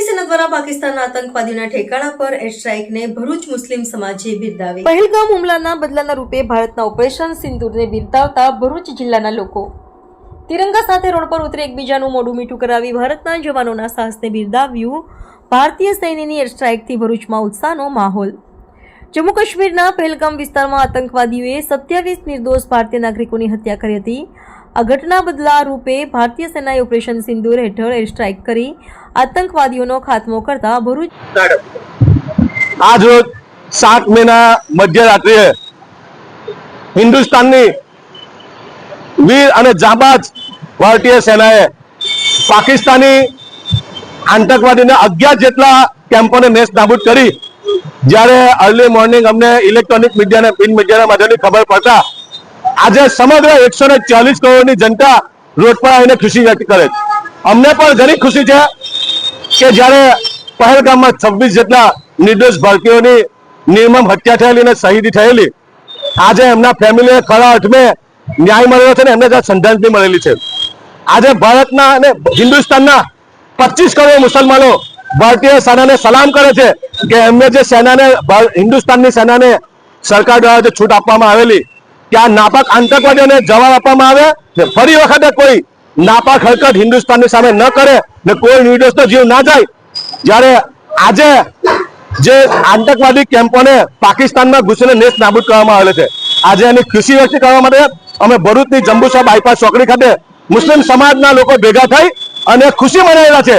સેના દ્વારા પાકિસ્તાનના આતંકવાદીઓના ઠેકાણા પર એર ભરૂચ મુસ્લિમ સમાજે બિરદાવી. પહેલગામ હુમલાના બદલાના રૂપે ભારતના ઓપરેશન સિંદૂરને બિરદાવતા ભરૂચ જિલ્લાના લોકો. તિરંગા સાથે રોડ પર ઉતરી એકબીજાનું મોઢું મીઠું કરાવી ભારતના જવાનોના સાહસને બિરદાવ્યું ભારતીય સૈન્યની એર સ્ટ્રાઇકથી ભરૂચમાં ઉત્સાહનો માહોલ. જમ્મુ કાશ્મીરના પહેલગામ વિસ્તારમાં આતંકવાદીઓએ સત્યાવીસ નિર્દોષ ભારતીય નાગરિકોની હત્યા કરી હતી. આ ઘટના બદલા રૂપે ભારતીય સેનાએ ઓપરેશન સિંદૂર હેઠળ એર સ્ટ્રાઇક કરી આતંકવાદીઓનો ખાત્મો કરતા ભરૂચ આજ રોજ સાત મેના મધ્યરાત્રિએ હિન્દુસ્તાનની વીર અને જાબાજ ભારતીય સેનાએ પાકિસ્તાની આતંકવાદીના અગિયાર જેટલા કેમ્પોને નેસ નાબૂદ કરી. જ્યારે અર્લી મોર્નિંગ અમને ઇલેક્ટ્રોનિક મીડિયાને પ્રિન્ટ મીડિયાના માધ્યમથી ખબર પડતા આજે સમગ્ર એકસો ને ચાલીસ કરોડની જનતા રોડ પર આવીને ખુશી વ્યક્ત કરે છે. અમને પણ ઘણી ખુશી છે કે જ્યારે પહેલગામમાં છવ્વીસ જેટલા નિર્દોષ ભારતીયોની નિર્મમ હત્યા થયેલી અને શહીદી થયેલી, આજે એમના ફેમિલીને ખરા અર્થમે ન્યાય મળ્યો છે ને એમને ત્યાં શ્રદ્ધાંજલિ મળેલી છે. આજે ભારતના અને હિન્દુસ્તાનના પચીસ કરોડ મુસલમાનો ભારતીય સેનાને સલામ કરે છે કે એમને જે સેનાને હિન્દુસ્તાનની સેનાને સરકાર દ્વારા જે છૂટ આપવામાં આવેલી કે આ નાપાક આતંકવાદીઓને જવાબ આપવામાં આવે ફરી વખતે કોઈ નાપાક હરકત હિન્દુસ્તાનની સામે ન કરે ને કોઈ નિર્દોષનો જીવ ના જાય. જ્યારે આજે જે આતંકવાદી કેમ્પોને પાકિસ્તાનમાં ઘૂસીને નેસ્ત નાબૂદ કરવામાં આવેલ છે. આજે એની ખુશી વ્યક્ત કરવા માટે અમે ભરૂચની જંબુસા બાયપાસ ચોકડી ખાતે મુસ્લિમ સમાજના લોકો ભેગા થઈ અને ખુશી મનાવેલા છે.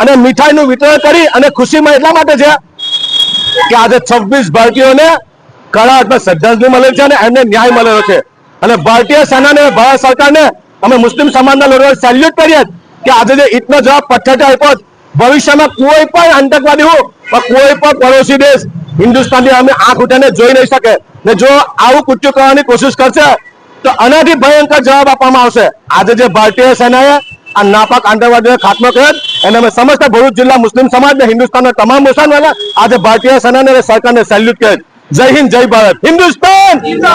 અને મીઠાઈનું વિતરણ કરી અને ખુશીમાં એટલા માટે છે કે આજે છવ્વીસ ભારતીયોને કડા હાથમાં શ્રદ્ધાંજલિ મળેલ છે અને એમને ન્યાય મળેલો છે. અને ભારતીય સેનાને ભારત સરકારને અમે મુસ્લિમ સમાજના લોકો સેલ્યુટ કરીએ કે આજે જે ઈટનો જવાબ પથ્થરથી આપ્યો ભવિષ્યમાં કોઈ પણ આતંકવાદી હોય કોઈ પણ પડોશી દેશ હિન્દુસ્તાનની અમે આંખ ઉઠાને જોઈ નહીં શકે. ને જો આવું કૃત્યુ કરવાની કોશિશ કરશે, તો આનાથી ભયંકર જવાબ આપવામાં આવશે. આજે જે ભારતીય સેનાએ આ નાપાક આતંકવાદીઓ ખાત્મો કર્યો એને અમે સમસ્ત ભરૂચ જિલ્લા મુસ્લિમ સમાજ ને હિન્દુસ્તાનના તમામ મુસલમાનો આજે ભારતીય સેનાને સરકારને સેલ્યુટ કરે છે. જય હિન્દ જય ભારત હિન્દુસ્તાન હિન્દુ